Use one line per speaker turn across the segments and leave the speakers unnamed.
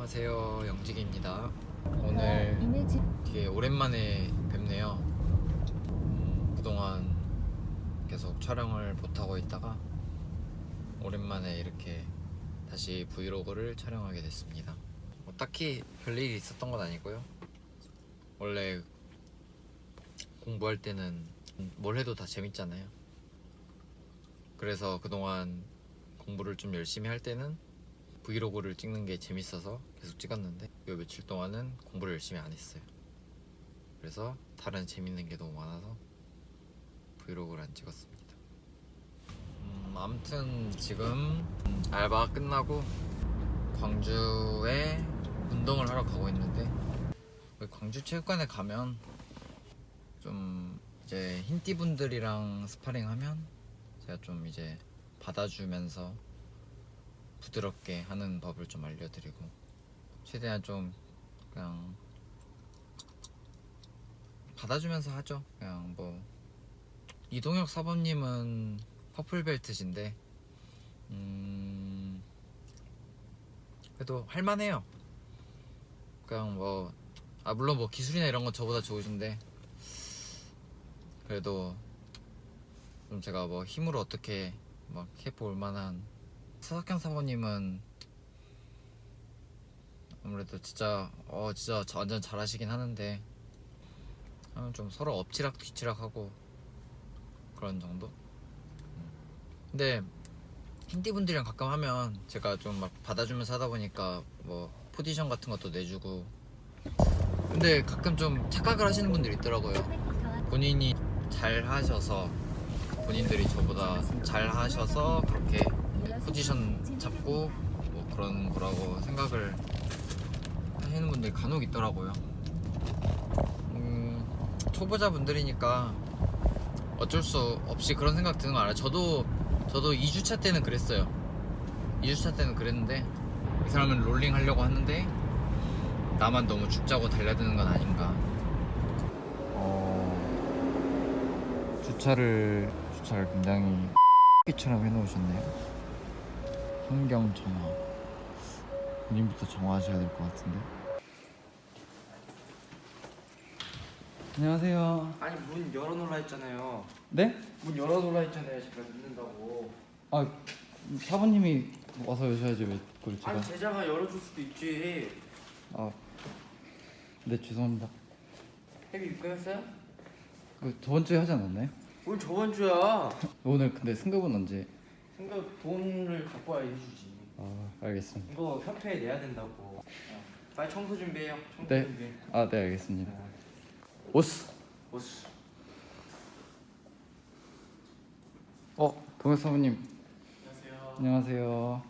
안녕하세요 영직입니다. 오늘
이매지.
되게 오랜만에 뵙네요. 음, 그동안 계속 촬영을 못하고 있다가 오랜만에 이렇게 다시 브이로그를 촬영하게 됐습니다. 뭐 딱히 별일이 있었던 건 아니고요. 원래 공부할 때는 뭘 해도 다 재밌잖아요. 그래서 그동안 공부를 좀 열심히 할 때는 브이로그를 찍는 게 재밌어서 계속 찍었는데 요 며칠 동안은 공부를 열심히 안 했어요. 그래서 다른 재밌는 게 너무 많아서 브이로그를 안 찍었습니다. 음, 아무튼 지금 음, 알바 끝나고 광주에 운동을 하러 가고 있는데 광주 체육관에 가면 좀 이제 흰띠 분들이랑 스파링 하면 제가 좀 이제 받아주면서 부드럽게 하는 법을 좀 알려드리고 최대한 좀 그냥 받아주면서 하죠. 그냥 뭐 이동혁 사범님은 퍼플 벨트신데 음 그래도 할만해요. 그냥 뭐 아 물론 뭐 기술이나 이런 건 저보다 좋으신데 그래도 좀 제가 뭐 힘으로 어떻게 막 해볼 만한 서석현 사모님은 아무래도 진짜 어 진짜 저- 완전 잘하시긴 하는데 좀 서로 엎치락 뒤치락 하고 그런 정도. 음. 근데 힌디 분들이랑 가끔 하면 제가 좀 막 받아주면서 하다 보니까 뭐 포지션 같은 것도 내주고 근데 가끔 좀 착각을 하시는 분들이 있더라고요. 본인이 잘 하셔서 본인들이 저보다 잘 하셔서 그렇게 포지션 잡고 뭐 그런 거라고 생각을 하시는 분들이 간혹 있더라고요. 음, 초보자 분들이니까 어쩔 수 없이 그런 생각 드는 거 알아요. 저도 저도 2주차 때는 그랬어요. 2주차 때는 그랬는데 이 사람은 롤링 하려고 하는데 나만 너무 죽자고 달려드는 건 아닌가. 어, 주차를 주차를 굉장히 처럼 해놓으셨네요. 환경 정화. 본인부터 정화하셔야 될 것 같은데. 안녕하세요.
아니 문 열어놓으라 했잖아요.
네?
문 열어놓으라 했잖아요. 제가 늦는다고.
아 사부님이 와서 여셔야지 왜 그걸 제가?
아니 제자가 열어줄 수도 있지.
아, 네 죄송합니다.
헤비 끝났어요?
그 저번 주에 하지 않았나요?
뭘 저번 주야.
오늘 근데 승급은 언제?
생각 돈을 갖고 와야 해주지.
아 알겠습니다.
이거 협회에 내야 된다고. 어. 빨리 청소 준비해요. 청소
네.
준비.
아 네 알겠습니다.
어.
오스.
보스.
어 동혁 사부님.
안녕하세요.
안녕하세요.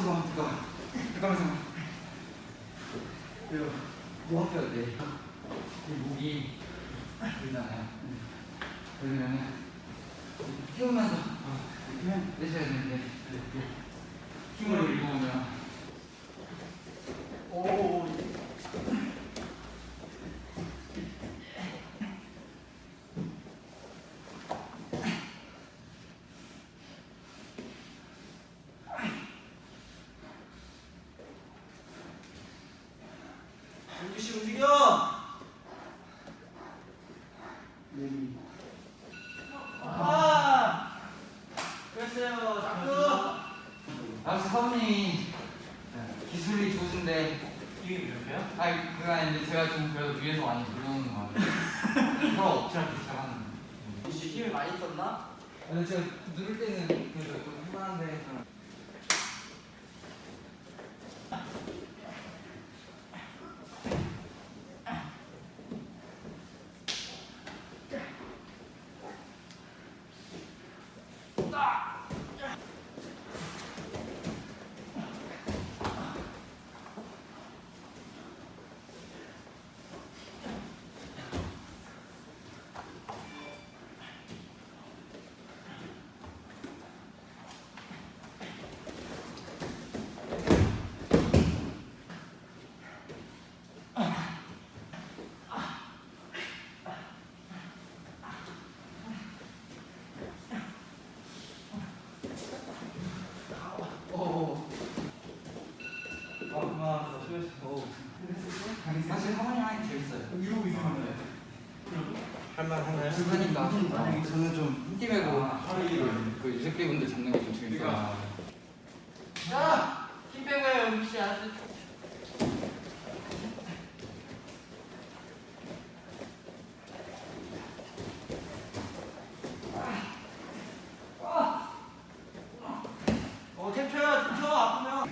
잠깐만 잠깐만 잠깐만. 잠깐만 뭐? 이 목이 들잖아요. 그러면은 키우면서 힘을 내셔야 되는데 힘을 잃어오면 오
윤주 씨 움직여. 아. 그랬어요. 자꾸.
역시 사부님이 기술이 좋으신데
이게 이렇게요?
아니 그거 아닌데 제가 좀 그래도 위에서 많이 누르는 거 같아요 서로 엎치락 잘하는
윤주 씨 힘이 많이 썼나?
근데 제가 누를 때는 그래도 좀 해봤는데 오
아, 그만. 수고했어.
사실 사부님 하니 재밌어요
이러고 있었는데. 할만한가요?
하니까
저는
좀힘 빼고 그 유색비 분들 잡는 게 좀 재밌어요
자, 힘 빼고 해요, 씨. 알았지? 어, 탭 쳐요, 탭 쳐, 아프면.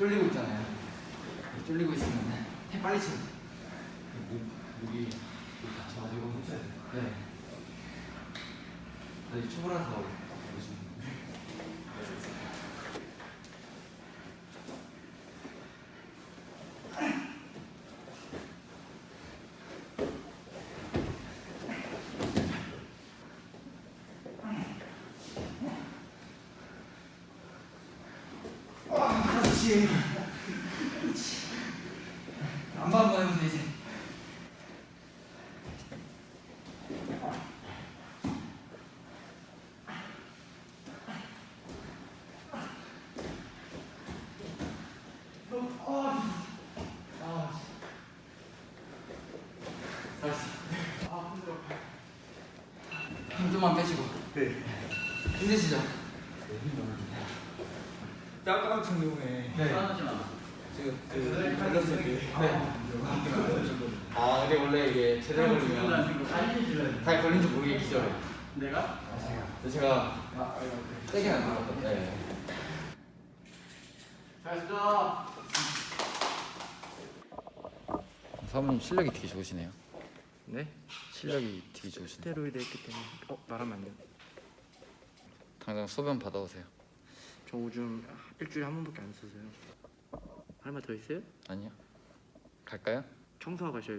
쫄리고 있잖아요. 쫄리고 있으면 해 빨리 치면 돼
목이 다쳐가지고
네.
아직 초보라서
그렇지 안봐 한번 해보세요 이제 알았어. 힘 좀만 빼시고.
네.
힘드시죠?
아까 같은 경우에
네.
제가 그 걸렸을 때
네. 아 근데 원래 이게 제대로 걸리면 잘 걸린 줄 모르게 기절해요
내가?
근데 제가 세게 안 들었거든요 네.
잘했어.
사모님 실력이 되게 좋으시네요
네?
실력이 되게 좋으시네요
스테로이드 했기 때문에 어 말하면 안 돼.
당장 소변 받아오세요
저 오줌 일주일에 한 번밖에 안 써서요. 할 말 더 있어요?
아니요 갈까요?
청소하고 가셔야지.